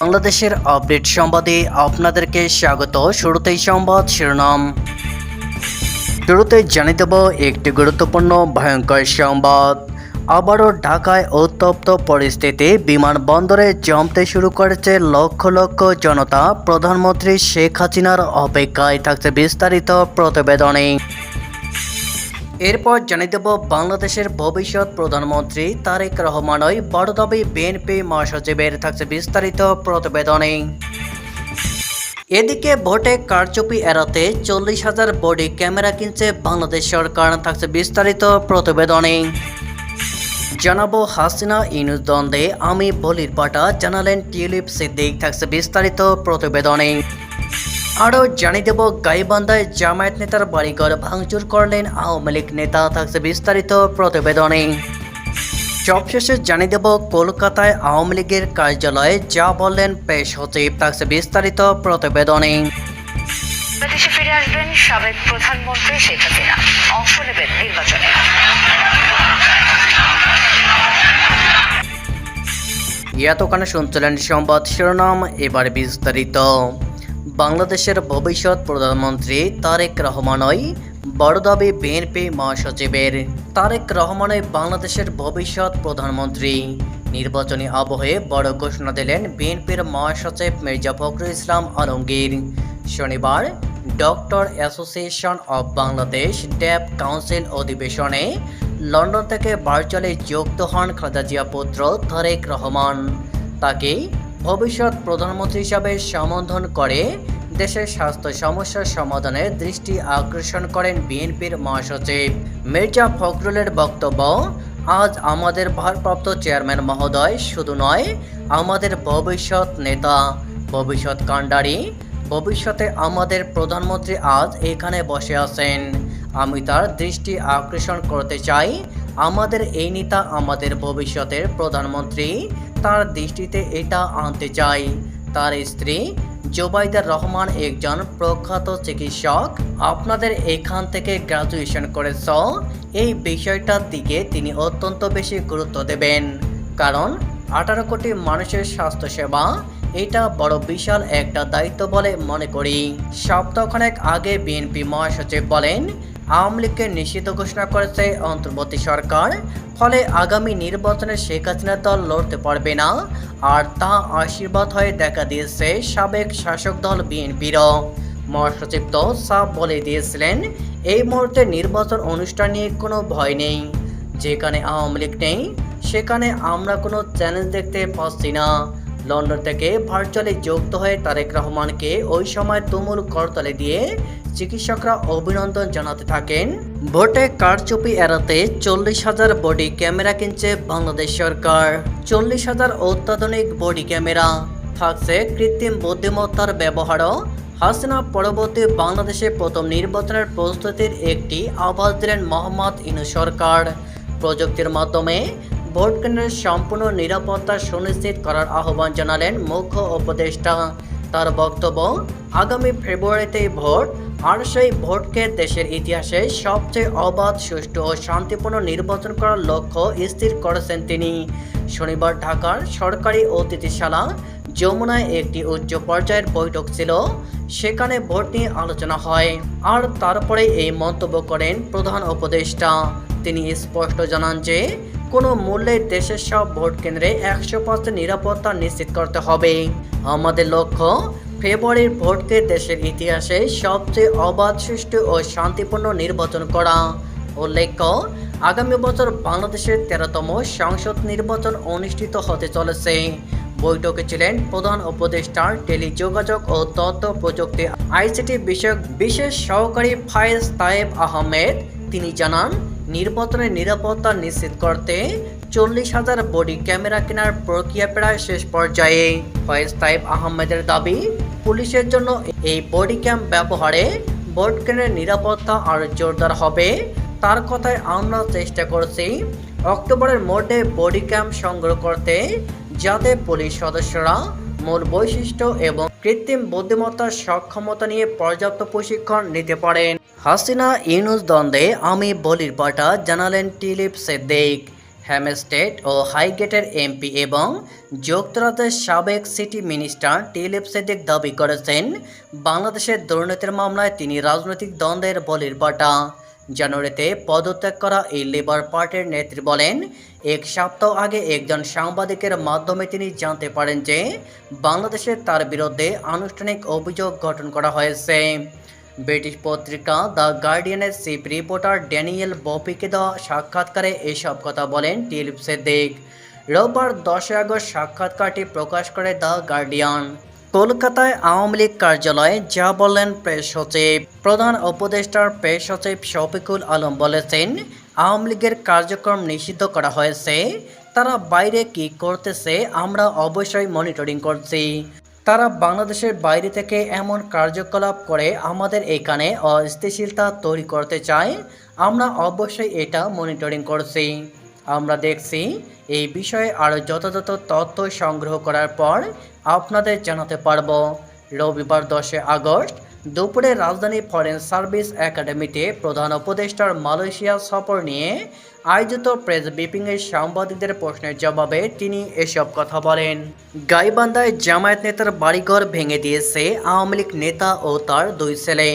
বাংলাদেশের আপডেট সংবাদে আপনাদেরকে স্বাগত। শুরুতেই সংবাদ শিরোনাম। শুরুতে জানিয়ে দেব একটি গুরুত্বপূর্ণ ভয়ঙ্কর সংবাদ। আবারও ঢাকায় উত্তপ্ত পরিস্থিতি। বিমানবন্দরে জমতে শুরু করেছে লক্ষ লক্ষ জনতা। প্রধানমন্ত্রী শেখ হাসিনার অপেক্ষায় থাকছে বিস্তারিত প্রতিবেদনে এরপর জানিয়ে দেব বাংলাদেশের ভবিষ্যৎ প্রধানমন্ত্রী তারেক রহমানই বড় দাবি বিএনপি মহাসচিবের থাকছে বিস্তারিত প্রতিবেদনে। এদিকে ভোটে কারচুপি এড়াতে চল্লিশ হাজার বডি ক্যামেরা কিনছে বাংলাদেশ সরকার, থাকছে বিস্তারিত প্রতিবেদনে। জানাব হাসিনা ইনুস দ্বন্দ্বে, আমি বলির পাটা জানালেন টিউলিপ সিদ্দিক, থাকছে বিস্তারিত প্রতিবেদনে। আরও জানিয়ে দেব গাইবান্ধায় জামায়াত নেতার বাড়িঘর ভাঙচুর করলেন আওয়ামী লীগ নেতা থাকছে বিস্তারিত প্রতিবেদনে। সবশেষে জানিয়ে দেব কলকাতায় আওয়ামী লীগের কার্যালয়ে যা বললেন পেশ সচিব থাকছে বিস্তারিত প্রতিবেদনে। বাংলাদেশে ফিরে আসবেন সাবেক প্রধানমন্ত্রী শেখ হাসিনা। অংশ নেবেন নির্বাচনে। এতক্ষণে শুনছিলেন সংবাদ শিরোনাম এবার বিস্তারিত। বাংলাদেশের ভবিষ্যৎ প্রধানমন্ত্রী তারেক রহমানই বড় দাবি বিএনপি মহাসচিবের। তারেক রহমানই বাংলাদেশের ভবিষ্যৎ প্রধানমন্ত্রী। নির্বাচনী আবহে বড় ঘোষণা দিলেন বিএনপির মহাসচিব মির্জা ফখরুল ইসলাম আলমগীর। শনিবার, doctor association of Bangladesh DAB council অধিবেশনে লন্ডন থেকে ভার্চুয়ালি যুক্ত হন খালেদা জিয়া পুত্র তারেক রহমান। তাকে ভবিষ্যৎ প্রধানমন্ত্রী হিসাবে সম্বোধন করে দেশের স্বাস্থ্য সমস্যার সমাধানের দৃষ্টি আকর্ষণ করেন বিএনপির মহাসচিব। মির্জা ফখরুলের বক্তব্য, আজ আমাদের ভারপ্রাপ্ত চেয়ারম্যান মহোদয় শুধু নয়, আমাদের ভবিষ্যৎ নেতা, ভবিষ্যৎ কাণ্ডারি, ভবিষ্যতে আমাদের প্রধানমন্ত্রী আজ এখানে বসে আছেন। আমি তার দৃষ্টি আকর্ষণ করতে চাই আমাদের এই নেতা আমাদের ভবিষ্যতের প্রধানমন্ত্রী। তার দৃষ্টিতে এটা আনতে চাই। তার স্ত্রী জোবাইদার রহমান একজন প্রখ্যাত চিকিৎসক। আপনাদের এখান থেকে গ্রাজুয়েশন করেছ। এই বিষয়টার দিকে তিনি অত্যন্ত বেশি গুরুত্ব দেবেন। কারণ আঠারো কোটি মানুষের স্বাস্থ্যসেবা, এটা বড় বিশাল একটা দায়িত্ব বলে মনে করি। সপ্তাহখানেক আগে বিএনপি মহাসচিব বলেন আওয়ামী লীগকে নিষিদ্ধ ঘোষণা করেছে অন্তর্বর্তী সরকার, ফলে আগামী নির্বাচনে শেখ হাসিনা দল লড়তে পারবে না, আর তা আশীর্বাদ হয়ে দেখা দিয়েছে সাবেক শাসক দল বিএনপিরও মহাসচিব তো সাফ বলে দিয়েছিলেন, এই মুহূর্তে নির্বাচন অনুষ্ঠান নিয়ে কোনো ভয় নেই। যেখানে আওয়ামী লীগ নেই, সেখানে আমরা কোনো চ্যালেঞ্জ দেখতে পাচ্ছি না। লন্ডন থেকে ভার্চুয়ালি যুক্ত হয়ে তারেক রহমানকে ওই সময় তুমুল করতলে দিয়ে চিকিৎসকরা অভিনন্দন জানাতে থাকেন। ভোটে কারচুপি এড়াতে চল্লিশ হাজার বডি ক্যামেরা কিনছে বাংলাদেশ সরকার। চল্লিশ হাজার অত্যাধুনিক বডি ক্যামেরা। থাকছে কৃত্রিম বুদ্ধিমত্তার ব্যবহারও। হাসিনা পরবর্তী বাংলাদেশে প্রথম নির্বাচনের প্রস্তুতির একটি আভাস দিলেন মোহাম্মদ ইনু সরকার। প্রযুক্তির মাধ্যমে ভোট কেন্দ্রের সম্পূর্ণ নিরাপত্তা সুনিশ্চিত করার আহ্বান জানালেন মুখ্য উপদেষ্টা। তার বক্তব্য, আগামী ফেব্রুয়ারিতে ভোট আর সেই ভোটকে দেশের ইতিহাসে সবচেয়ে অবাধ, সুষ্ঠু ও শান্তিপূর্ণ নির্বাচন করার লক্ষ্য স্থির করেছেন তিনি। শনিবার ঢাকার সরকারি অতিথিশালা যমুনায় একটি উচ্চ পর্যায়ের বৈঠক ছিল। সেখানে ভোট নিয়ে আলোচনা হয়। আর তারপরে এই মন্তব্য করেন প্রধান উপদেষ্টা। তিনি স্পষ্ট জানান যে কোনো মূল্যে দেশের সব ভোট কেন্দ্রে একশো পার্সেন্ট নিরাপত্তা নিশ্চিত করতে হবে। আমাদের লক্ষ্য, ফেব্রুয়ারির ভোটকে দেশের ইতিহাসে সবচেয়ে অবাধ, সুষ্ঠু ও শান্তিপূর্ণ নির্বাচন করা। উল্লেখ্য, আগামী বছর বাংলাদেশের তেরোতম সংসদ নির্বাচন অনুষ্ঠিত হতে চলেছে। বৈঠকে ছিলেন প্রধান উপদেষ্টার টেলিযোগাযোগ ও তথ্য প্রযুক্তি, আইসিটি বিষয়ক বিশেষ সহকারী ফায়েজ তায়েব আহমেদ। তিনি জানান নির্বাচনের নিরাপত্তা নিশ্চিত করতে চল্লিশ হাজার বডি ক্যামেরা কেনার প্রক্রিয়া প্রায় শেষ পর্যায়ে। ফয়েজ তাইব আহমেদের দাবি, পুলিশের জন্য এই বডি ক্যাম ব্যবহারে ভোট কেন্দ্রের নিরাপত্তা আরও জোরদার হবে। তার কথায় আমরা চেষ্টা করছি অক্টোবরের মধ্যে বডি ক্যাম্প সংগ্রহ করতে, যাতে পুলিশ সদস্যরা মূল বৈশিষ্ট্য এবং কৃত্রিম বুদ্ধিমত্তার সক্ষমতা নিয়ে পর্যাপ্ত প্রশিক্ষণ নিতে পারেন। হাসিনা ইউনুস দ্বন্দ্বে আমি বলির পাটা জানালেন টিলিপ সিদ্দিক। হ্যামস্টেড ও হাইগেটের এমপি এবং যুক্তরাজ্যের সাবেক সিটি মিনিস্টার টিলিপ সেদিক দাবি করেছেন, বাংলাদেশের দুর্নীতির মামলায় তিনি রাজনৈতিক দ্বন্দ্বের বলির পাটা জানুয়ারিতে পদত্যাগ করা এই লেবার পার্টির নেত্রী বলেন, এক সপ্তাহ আগে একজন সাংবাদিকের মাধ্যমে তিনি জানতে পারেন যে বাংলাদেশে তার বিরুদ্ধে আনুষ্ঠানিক অভিযোগ গঠন করা হয়েছে। ব্রিটিশ পত্রিকা দ্য গার্ডিয়ানের চিফ রিপোর্টার ড্যানিয়েল বপিকে দেওয়া সাক্ষাৎকারে এসব কথা বলেন টিলিপ সেদিক রোববার দশই আগস্ট সাক্ষাৎকারটি প্রকাশ করে দ্য গার্ডিয়ান। কলকাতায় আওয়ামী লীগ কার্যালয়ে যা বললেন প্রেস সচিব। প্রধান উপদেষ্টার প্রেস সচিব শফিকুল আলম বলেছেন, আওয়ামী লীগের কার্যক্রম নিষিদ্ধ করা হয়েছে। তারা বাইরে কি করতেছে আমরা অবশ্যই মনিটরিং করছি। তারা বাংলাদেশের বাইরে থেকে এমন কার্যকলাপ করে আমাদের এখানে অস্থিতিশীলতা তৈরি করতে চায়, আমরা অবশ্যই এটা মনিটরিং করছি। আমরা দেখছি, এই বিষয়ে আরও যথাযথ তথ্য সংগ্রহ করার পর আপনাদের জানাতে পারব। রবিবার দশই আগস্ট, দুপুরে রাজধানী ফরেন সার্ভিস একাডেমিতে প্রধান উপদেষ্টার মালয়েশিয়া সফর নিয়ে আয়োজিত প্রেস ব্রিফিংয়ে সাংবাদিকদের প্রশ্নের জবাবে তিনি এসব কথা বলেন। গাইবান্ধায় জামায়াত নেতার বাড়িঘর ভেঙে দিয়েছে আওয়ামী লীগ নেতা ও তার দুই ছেলে।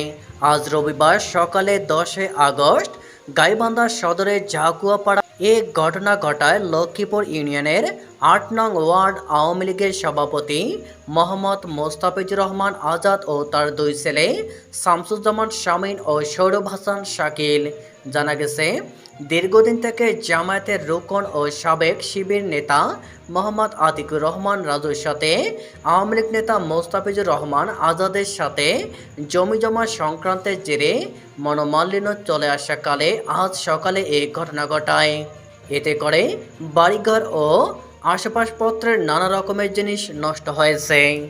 আজ রবিবার সকালে দশই আগস্ট, গাইবান্ধা সদরের জাকুয়াপাড়া এ ঘটনা ঘটায় লক্ষ্মীপুর ইউনিয়নের আট নং ওয়ার্ড আওয়ামী লীগের সভাপতি মোহাম্মদ মোস্তাফিজুর রহমান আজাদ ও তার দুই ছেলে শামসুজ্জামান শামীন ও সৌরভ হাসান শাকিল। জানা গেছে, দীর্ঘদিন থেকে জামায়াতের রুকন ও সাবেক শিবির নেতা মোহাম্মদ আতিকুর রহমান রাজুর সাথে আওয়ামী লীগ নেতা মোস্তাফিজুর রহমান আজাদের সাথে জমি জমা সংক্রান্তের জেরে মনোমালিন্য চলে আসা কালে আজ সকালে এই ঘটনা ঘটায়। এতে করে বাড়িঘর ও আশপাশপত্রের নানা রকমের জিনিস নষ্ট হয়েছে।